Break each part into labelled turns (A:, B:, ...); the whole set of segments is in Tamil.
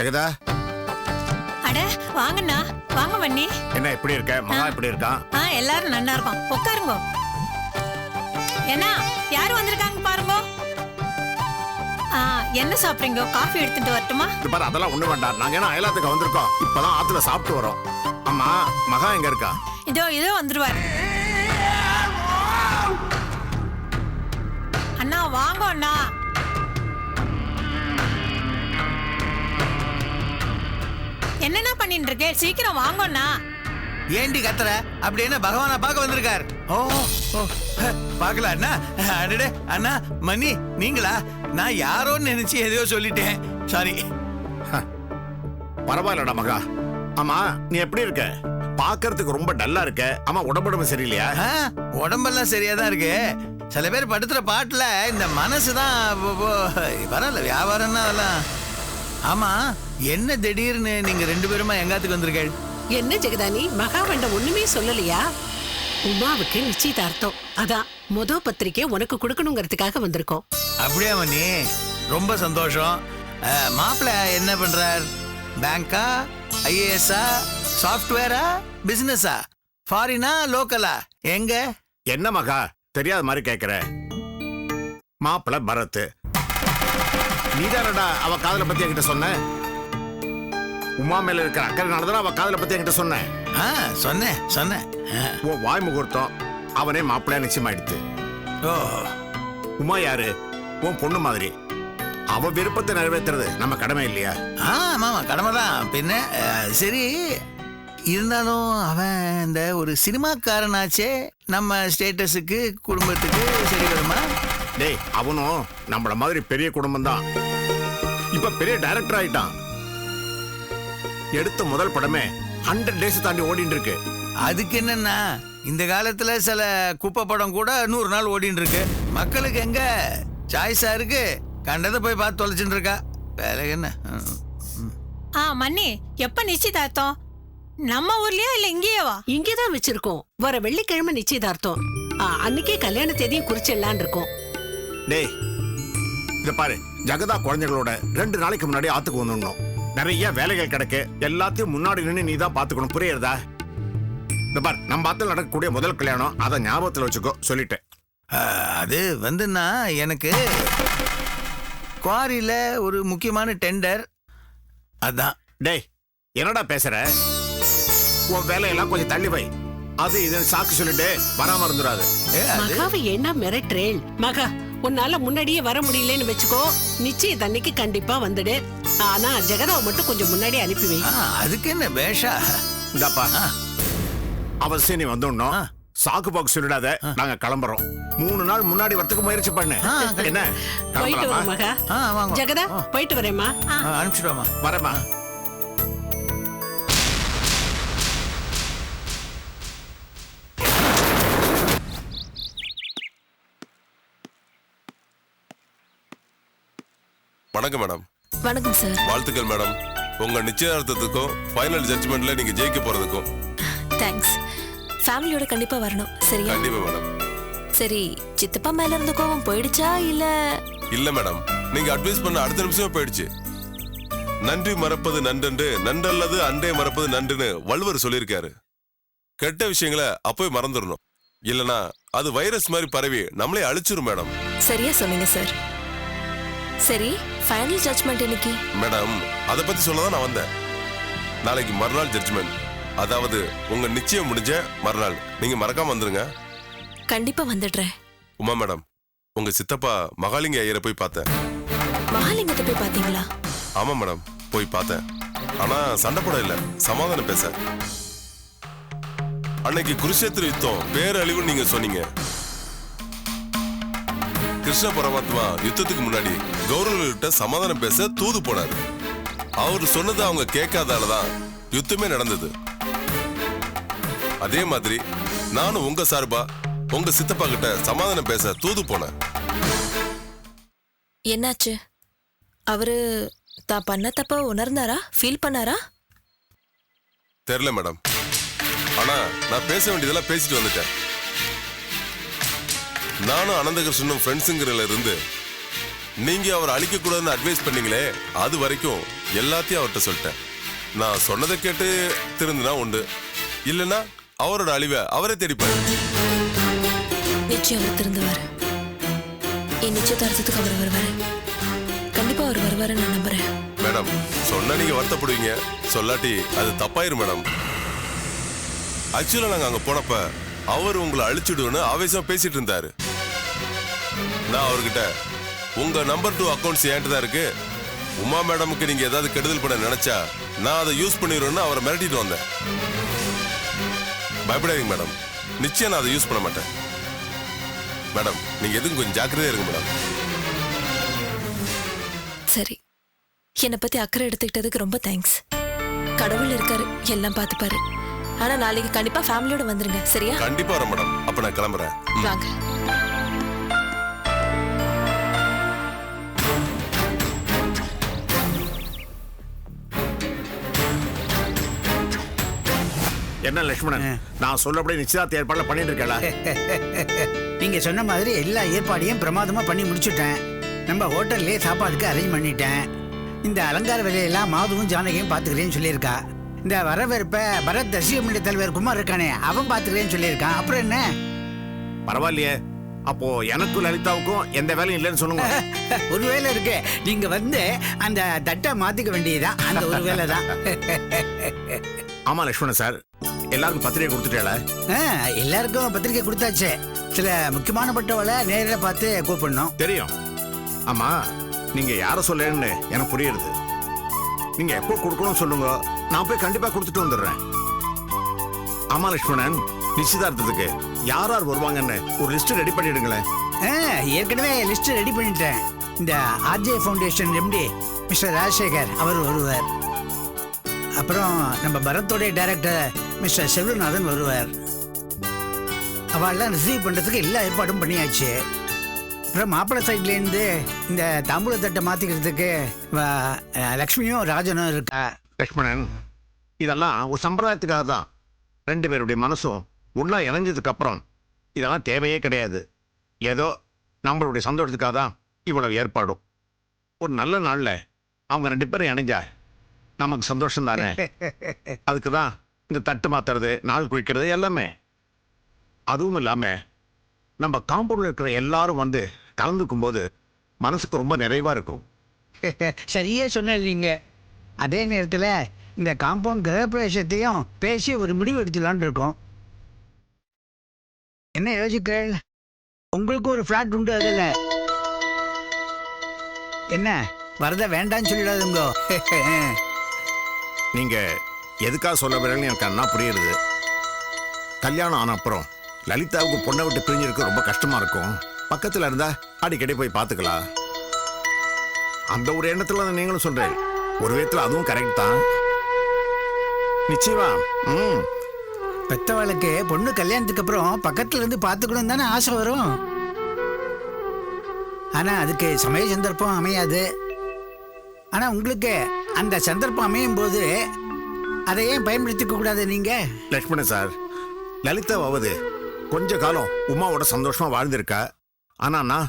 A: ஜெகதா.
B: அட வாங்கண்ணா. வாங்க வண்ணி
A: என்ன எப்படி இருக்க? மகா எப்படி இருக்கான்
B: ஆ எல்லாரும் நல்லா இருக்கோம். உட்காருங்க. என்ன யார் வந்திருக்காங்க பாருங்க? என்ன சாப்பிடுறீங்க? காஃபி எடுத்துட்டு வரட்டுமா?
A: இது பாரு அதெல்லாம் ஒண்ணு வேண்டாம். நாங்க என்ன அயலாத்துக்கு வந்திருக்கோம். இப்பதான் ஆத்துல சாப்பிட்டு வரோம். அம்மா மகா எங்க இருக்கா?
B: இதோ இதோ வந்துருவார். அண்ணா வாங்க அண்ணா. என்னண்ணா பண்ணிட்டு இருக்கே சீக்கிரம் வாங்க அண்ணா
C: ஏண்டி கத்துற? அப்படி என்ன பகவானா பார்க்க வந்திருக்கார்? ஓ ஓ பார்க்கல அண்ணா. அடடே அண்ணா மணி நீங்களா? நான் யாரோன்னு நினைச்சு எதையோ சொல்லிட்டேன். சாரி
A: பரவாயில்லடா மகா. ஆமா நீ எப்படி இருக்க? பாக்குறதுக்கு ரொம்ப டல்லா இருக்க. ஆமா உடம்புடம்பு சரியில்லையா?
C: உடம்பெல்லாம் சரியா தான் இருக்கு. சில பேர் படுத்துற பாட்டுல இந்த மனசு தான் பரவாயில்ல வியாபாரம்னா அதெல்லாம். ஆமா என்ன திடீர்னு நீங்க ரெண்டு பேருமா எங்காத்துக்கு வந்திருக்கேள்
D: என்ன ஜெகதானி மகாவண்ட ஒண்ணுமே சொல்லலையா? உமாவுக்கு நிச்சயதார்த்தம். அதான் முத பத்திரிக்கை உனக்கு கொடுக்கணுங்கிறதுக்காக வந்திருக்கோம்.
C: அப்படியா மணி? ரொம்ப சந்தோஷம். அஹ், மாப்பிள்ளை என்ன பண்றார்? பேங்கா ஐஏஎஸ்ஆ சாஃப்ட்வேரா பிசினஸா ஃபாரினா லோக்கலா? எங்க?
A: என்ன மகா? தெரியாத மாதிரி கேக்குற. மாப்பிள பரத். நீதானடா அவ காதல பத்தி என்கிட்ட சொன்ன? உமா மேல இருக்கிற அக்கறைனால தான் அவ காதல பத்தி என்கிட்ட சொன்ன.
C: ஆ சொன்னேன் சொன்னேன் அஹ்,
A: உன் வாய் முகூர்த்தம் அவனே மாப்பிள்ளையா நிச்சயமாயிடுத்து.
C: ஓ.
A: உமா யாரு? உன் பொண்ணு மாதிரி. அவ விருப்பத்தை நிறைவேற்றுறது நம்ம கடமை இல்லையா?
C: ஆ ஆமாம் கடமை தான். பின்ன அஹ், சரி. இருந்தாலும் அவன் இந்த ஒரு சினிமாக்காரனாச்சே நம்ம ஸ்டேட்டஸுக்கு குடும்பத்துக்கு சரி வருமா?
A: டேய் அவனும் நம்மள மாதிரி பெரிய குடும்பம் தான் இப்ப பெரிய டைரக்டர் ஆயிட்டான். எடுத்த முதல் படமே ஹண்ட்ரட் டேஸ் தாண்டி ஓடிட்டு இருக்கு
C: அதுக்கு என்னன்னா இந்த காலத்துல சில குப்பை படம் கூட நூறு நாள் ஓடின்னு இருக்கு மக்களுக்கு எங்க? சாய்ஸா இருக்கு. கண்டதை போய் பார்த்து தொலைச்சுட்டு இருக்கா வேலை என்ன.
B: ஆ மன்னி எப்ப நிச்சயதார்த்தம்? நம்ம ஊர்லயா இல்ல இங்கேயேவா?
D: இங்கேதான் வச்சிருக்கோம். வர வெள்ளிக்கிழமை நிச்சயதார்த்தம். அன்னைக்கே கல்யாண தேதியும் குறிச்சிடலான் இருக்கோம்.
A: டேய் இத பாரு. ஜகதா குழந்தைகளோட ரெண்டு நாளைக்கு முன்னாடி ஆத்துக்கு வந்துடணும். நிறைய வேலைகள் கிடக்கு. எல்லாத்தையும் முன்னாடி நின்று நீ தான் பாத்துக்கணும் புரியுறதா? இந்த பார் நம்ம ஆத்துல நடக்கக்கூடிய முதல் கல்யாணம் அதை ஞாபகத்துல வச்சுக்கோ சொல்லிட்டேன்.
C: அது வந்துன்னா எனக்கு குவாரியில ஒரு முக்கியமான டெண்டர். அதான்.
A: டேய் என்னடா பேசுற? உன் வேலையெல்லாம் கொஞ்சம் தள்ளி வை. அது இது சாக்கு சொல்லிட்டு வராம இருந்துடாது.
D: மகாவை என்ன மிரட்டுறேள். மகா உன்னால முன்னாடியே வர முடியலன்னு வச்சுக்கோ. நிச்சயம் தண்ணிக்கு கண்டிப்பா வந்துடு. ஆனா ஜெகதாவை மட்டும் கொஞ்சம் முன்னாடி அனுப்பி வை.
C: அதுக்கு என்ன பேஷா
A: இந்தாப்பா. அவசியம் நீ வந்துடணும். சாக்கு பாக்கு சொல்லிடாத நாங்க கிளம்புறோம். மூணு நாள் முன்னாடி வரத்துக்கு முயற்சி பண்ணு. என்ன?
D: போயிட்டு மகா
C: வாங்க.
D: ஜெகதா போயிட்டு வரேம்மா.
C: அனுப்பிச்சிடுவாமா
A: வரமா
E: வணக்கம் மேடம்
F: வணக்கம் சார்
E: வாழ்த்துக்கள் மேடம் உங்க நிச்சயதார்த்தத்துக்கும் ஃபைனல் ஜட்ஜ்மெண்ட்ல நீங்க ஜெயிக்க போறதுக்கும்.
F: தேங்க்ஸ் ஃபேமிலியோட கண்டிப்பா வரணும் சரியா?
E: கண்டிப்பா மேடம்
F: சரி சித்தப்பா மேல இருந்த கோவம் போயிடுச்சா இல்ல?
E: இல்ல மேடம் நீங்க அட்வைஸ் பண்ண அடுத்த நிமிஷமே போயிடுச்சு. நன்றி மறப்பது நன்றென்று நன்றல்லது அன்றே மறப்பது நன்றுன்னு வள்ளுவர் சொல்லியிருக்காரு. கெட்ட விஷயங்களை அப்போய் மறந்துடணும். இல்லனா அது வைரஸ் மாதிரி பரவி நம்மளே அழிச்சிரும் மேடம்
F: சரியா சொன்னீங்க சார் சரி ஃபைனல் ஜட்ஜ்மெண்ட் இன்னைக்கு.
E: மேடம் அதை பத்தி சொல்ல தான் நான் வந்தேன். நாளைக்கு மறுநாள் ஜட்ஜ்மெண்ட் அதாவது உங்க நிச்சயம் முடிஞ்ச மறுநாள். நீங்க மறக்காம வந்துருங்க.
F: கண்டிப்பா வந்துடுறேன்.
E: உமா மேடம் உங்க சித்தப்பா மகாலிங்க ஐயரை போய் பார்த்தேன்.
F: மகாலிங்கத்தை போய் பாத்தீங்களா
E: ஆமா மேடம் போய் பார்த்தேன். ஆனா சண்டை போட இல்ல. சமாதானம் பேச. அன்னைக்கு குருஷேத்திர யுத்தம் பேரழிவு நீங்க சொன்னீங்க. கிருஷ்ண பரமாத்மா யுத்தத்துக்கு முன்னாடி கௌரவர்கிட்ட சமாதானம் பேச தூது போனாரு. அவர் சொன்னதை அவங்க கேட்காதாலதான் யுத்தமே நடந்தது. அதே மாதிரி நானும் உங்க சார்பா உங்க சித்தப்பா கிட்ட சமாதானம் பேச தூது போனேன்.
F: என்னாச்சு? அவரு தான் பண்ண தப்ப உணர்ந்தாரா? ஃபீல் பண்ணாரா?
E: தெரியல மேடம். ஆனா நான் பேச வேண்டியதெல்லாம் பேசிட்டு வந்துட்டேன். நானும் அனந்தகிருஷ்ணனும் ஃப்ரெண்ட்ஸுங்கிறதுல இருந்து நீங்க அவரை அழிக்க கூடாதுன்னு அட்வைஸ் பண்ணீங்களே அது வரைக்கும் எல்லாத்தையும் அவர்கிட்ட சொல்லிட்டேன். நான் சொன்னதை கேட்டு திருந்தினா உண்டு. இல்லைன்னா அவரோட அழிவை அவரே தேடிப்பாரு
F: நிச்சயம் அவர் திருந்துவாரு. என் நிச்சயதார்த்தத்துக்கு அவர் வருவாரு. கண்டிப்பா அவர் வருவாருன்னு நான் நம்புறேன்.
E: மேடம் சொன்னா நீங்க வருத்தப்படுவீங்க. சொல்லாட்டி அது தப்பாயிரும் மேடம். ஆக்சுவலா நாங்க அங்க போனப்ப அவர் உங்களை அழிச்சிடுன்னு ஆவேசமா பேசிட்டு இருந்தாரு. நான் அவர்கிட்ட உங்க நம்பர் டூ அக்கௌண்ட்ஸ் என்கிட்ட தான் இருக்கு. உமா மேடமுக்கு நீங்க ஏதாவது கெடுதல் பண்ண நினைச்சா நான் அதை யூஸ் பண்ணிடுவேன்னு அவரை மிரட்டிட்டு வந்தேன். பயப்படாதீங்க மேடம் நிச்சயம் நான் அதை யூஸ் பண்ண மாட்டேன். மேடம் நீங்க எதுவும் கொஞ்சம் ஜாக்கிரதையா இருங்க மேடம்
F: சரி. என்னை பத்தி அக்கறை எடுத்துக்கிட்டதுக்கு ரொம்ப தேங்க்ஸ் கடவுள் இருக்காரு எல்லாம் பார்த்துப்பாரு. ஆனா நாளைக்கு கண்டிப்பா ஃபேமிலியோட வந்துருங்க சரியா?
E: கண்டிப்பா வரேன் மேடம் அப்ப நான் கிளம்புறேன்.
F: வாங்க.
A: என்ன லட்சுமணன் நான் சொல்லபடி நிச்சயதார்த்த ஏற்பாடுல பண்ணிட்டு இருக்கல
G: நீங்க சொன்ன மாதிரி எல்லா ஏற்பாடையும் பிரமாதமா பண்ணி முடிச்சுட்டேன். நம்ம ஹோட்டல்லே சாப்பாடுக்கு அரேஞ்ச் பண்ணிட்டேன். இந்த அலங்கார வேலையெல்லாம் மாதுவும் ஜானகியும் பாத்துக்கிறேன்னு சொல்லியிருக்கா. இந்த வரவேற்ப பரத் தசிகமண்டி தலைவர் குமார் இருக்கானே அவன் பாத்துக்கிறேன்னு சொல்லியிருக்கான். அப்புறம் என்ன?
A: பரவாயில்லையே. அப்போ எனக்கும் லலிதாவுக்கும் எந்த வேலையும் இல்லைன்னு சொல்லுங்க.
G: ஒரு வேலை இருக்கு. நீங்க வந்து அந்த தட்டை மாத்திக்க வேண்டியதுதான். அந்த ஒரு வேலை தான்
A: ஆமா லட்சுமணன் சார். எல்லாருக்கும் பத்திரிகை கொடுத்துட்டேல?
G: எல்லாருக்கும் பத்திரிக்கை கொடுத்தாச்சு. சில முக்கியமானப்பட்டவளை நேரில் பார்த்து கூப்பிடணும்.
A: தெரியும். ஆமா நீங்க யார சொல்லேன்னு எனக்கு புரியுது. நீங்க எப்போ கொடுக்கணும் சொல்லுங்க. நான் போய் கண்டிப்பா கொடுத்துட்டு வந்துடுறேன். ஆமா லட்சுமணன் நிச்சயதார்த்தத்துக்கு யார் யார் வருவாங்கன்னு ஒரு லிஸ்ட் ரெடி பண்ணிடுங்களேன்.
G: ஏற்கனவே லிஸ்ட் ரெடி பண்ணிட்டேன். இந்த RJ foundation MD mister Rajasekar அவர் வருவார். அப்புறம் நம்ம பரத்தோடைய டைரக்டர் மிஸ்டர் செல்வநாதன் வருவார் அவள்லாம் ரிசீவ் பண்ணுறதுக்கு எல்லா ஏற்பாடும் பண்ணியாச்சு. அப்புறம் மாப்பிள்ளை சைட்லேருந்து இந்த தாம்பூல தட்டை மாற்றிக்கிறதுக்கு லக்ஷ்மியும் ராஜனும் இருக்கா?
A: லட்சுமணன் இதெல்லாம் ஒரு சம்பிரதாயத்துக்காக தான். ரெண்டு பேருடைய மனசும் ஒன்றா இணைஞ்சதுக்கு அப்புறம் இதெல்லாம் தேவையே கிடையாது. ஏதோ நம்மளுடைய சந்தோஷத்துக்காக தான் இவ்வளவு ஏற்பாடும். ஒரு நல்ல நாளில் அவங்க ரெண்டு பேரும் இணைஞ்சா நமக்கு சந்தோஷம் தானே? அதுக்கு தான் இந்த தட்டு மாத்துறது நாள் குளிக்கிறது எல்லாமே. அதுவும் இல்லாமல் நம்ம காம்பவுண்டில் இருக்கிற எல்லாரும் வந்து கலந்துக்கும் போது மனசுக்கு ரொம்ப நிறைவாக இருக்கும்.
G: சரியா சொன்னீங்க. அதே நேரத்தில் இந்த காம்பவுண்ட் கிரகப்பிரவேசத்தையும் பேசி ஒரு முடிவு எடுத்துலான்னு இருக்கோம். என்ன யோசிக்கிறேன் உங்களுக்கு ஒரு ஃப்ளாட் உண்டு அதில். என்ன வரத வேண்டாம்னு சொல்லிடாதுங்கோ
A: நீங்க எதுக்காக சொல்ல வரீங்கன்னு எனக்கு அண்ணா புரியுது கல்யாணம் ஆன அப்புறம் லலிதாவுக்கு பொண்ணை விட்டு பிரிஞ்சிருக்க ரொம்ப கஷ்டமா இருக்கும். பக்கத்துல இருந்தா அடிக்கடி போய் பார்த்துக்கலாம். அந்த ஒரு எண்ணத்துல தான் நீங்களும் சொல்றேன். ஒரு விதத்துல அதுவும் கரெக்ட் தான். நிச்சயமா. ம்.
G: பெத்தவளுக்கு பொண்ணு கல்யாணத்துக்கு அப்புறம் பக்கத்துல இருந்து பார்த்துக்கணும் தானே ஆசை வரும். ஆனா அதுக்கு சமய சந்தர்ப்பம் அமையாது. ஆனா உங்களுக்கு அந்த சந்தர்ப்பம் அமையும் போது அதை ஏன் பயன்படுத்திக்க கூடாது நீங்க?
A: லட்சுமணன் சார் லலிதாவாவது கொஞ்ச காலம் உமாவோட சந்தோஷமா வாழ்ந்திருக்கா? ஆனா நான்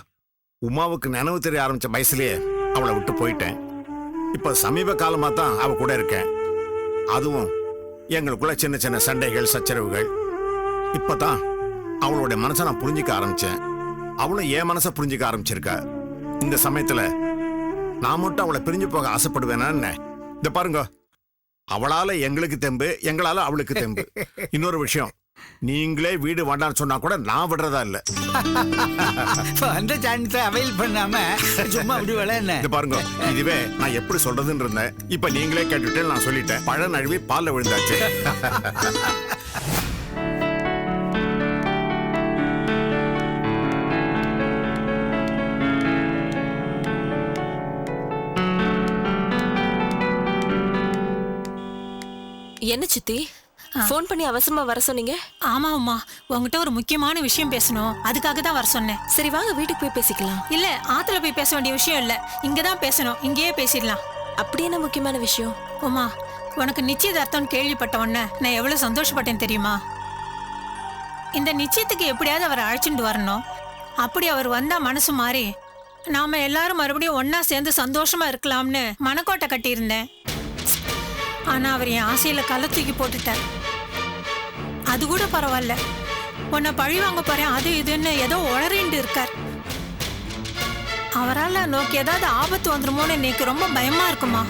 A: உமாவுக்கு நினைவு தெரிய ஆரம்பிச்ச வயசுலயே அவளை விட்டு போயிட்டேன். இப்ப சமீப காலமா தான் அவ கூட இருக்கேன். அதுவும் எங்களுக்குள்ள சின்ன சின்ன சண்டைகள் சச்சரவுகள். இப்பதான் அவளுடைய மனசை நான் புரிஞ்சுக்க ஆரம்பிச்சேன். அவளும் என் மனசை புரிஞ்சுக்க ஆரம்பிச்சிருக்கா. இந்த சமயத்துல நான் மட்டும் அவளை பிரிஞ்சு போக ஆசைப்படுவேனா இந்த பாருங்க. அவளால எங்களுக்கு தெம்பு எங்களால அவளுக்கு தெம்பு. இன்னொரு விஷயம் நீங்களே வீடு வேண்டாம்னு சொன்னா கூட நான் விடுறதா இல்ல.
G: அந்த சான்ஸை அவைல் பண்ணாம சும்மா விடுவேல என்ன?
A: இது பாருங்க இதுவே நான் எப்படி சொல்றதுன்னு இருந்தேன். இப்ப நீங்களே கேட்டுட்டு நான் சொல்லிட்டேன். பழ நழுவி பால்ல விழுந்தாச்சு.
F: என்ன சித்தி? ஃபோன் பண்ணி அவசரமா வர சொன்னீங்க?
B: ஆமா அம்மா உங்ககிட்ட ஒரு முக்கியமான விஷயம் பேசணும். அதுக்காக தான் வர சொன்னேன்.
F: சரி வாங்க வீட்டுக்கு போய் பேசிக்கலாம்.
B: இல்ல ஆத்துல போய் பேச வேண்டிய விஷயம் இல்ல. இங்க தான் பேசணும். இங்கேயே பேசிடலாம்.
F: அப்படி என்ன முக்கியமான விஷயம்?
B: உமா உனக்கு நிச்சயதார்த்தம் கேள்விப்பட்ட உடனே நான் எவ்வளவு சந்தோஷப்பட்டேன் தெரியுமா? இந்த நிச்சயத்துக்கு எப்படியாவது அவரை அழைச்சிட்டு வரணும். அப்படி அவர் வந்தா மனசு மாறி நாம எல்லாரும் மறுபடியும் ஒண்ணா சேர்ந்து சந்தோஷமா இருக்கலாம்னு மனக்கோட்டை கட்டியிருந்தேன். ஆனா அவர் என் ஆசையில கள்ள தூக்கி போட்டுட்டார். அது கூட பரவாயில்ல. உன்னை பழி வாங்க போறேன் அது இதுன்னு ஏதோ உளறிண்டு இருக்கார். அவரால் நோக்கி ஏதாவது ஆபத்து வந்துருமோன்னு எனக்கு ரொம்ப பயமா இருக்குமா?